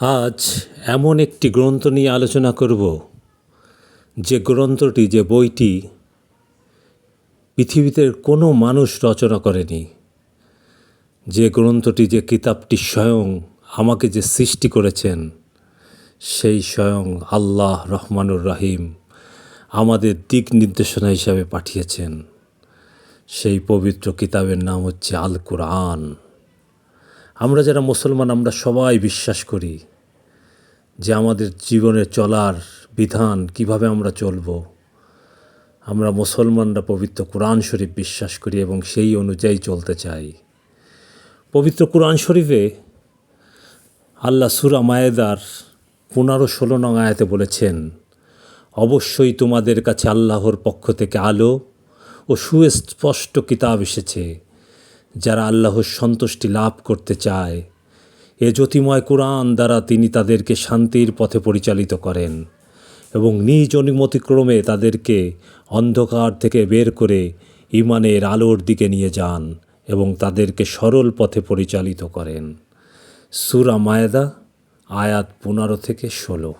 আজ এমন একটি গ্রন্থ নিয়ে আলোচনা করব, যে গ্রন্থটি, যে বইটি পৃথিবীতে কোনো মানুষ রচনা করেনি। যে গ্রন্থটি, যে কিতাবটি স্বয়ং আমাকে যে সৃষ্টি করেছেন, সেই স্বয়ং আল্লাহ রহমানুর রাহিম আমাদের দিক নির্দেশনা হিসাবে পাঠিয়েছেন। সেই পবিত্র কিতাবের নাম হচ্ছে আল কোরআন আমরা যারা মুসলমান, আমরা সবাই বিশ্বাস করি যে আমাদের জীবনে চলার বিধান, কীভাবে আমরা চলব। আমরা মুসলমানরা পবিত্র কোরআন শরীফ বিশ্বাস করি এবং সেই অনুযায়ী চলতে চাই। পবিত্র কোরআন শরীফে আল্লাহ সুরা মায়েদার পনেরো ষোলো নং আয়াতে বলেছেন, অবশ্যই তোমাদের কাছে আল্লাহর পক্ষ থেকে আলো ও সুস্পষ্ট কিতাব এসেছে। যারা আল্লাহর সন্তুষ্টি লাভ করতে চায়। এ জ্যোতিময় কোরআন দ্বারা তিনি তাদেরকে শান্তির পথে পরিচালিত করেন এবং নিজ অনুমতিক্রমে তাদেরকে অন্ধকার থেকে বের করে ইমানের আলোর দিকে নিয়ে যান এবং তাদেরকে সরল পথে পরিচালিত করেন। সুরা মায়েদা, আয়াত পনেরো থেকে ষোলো।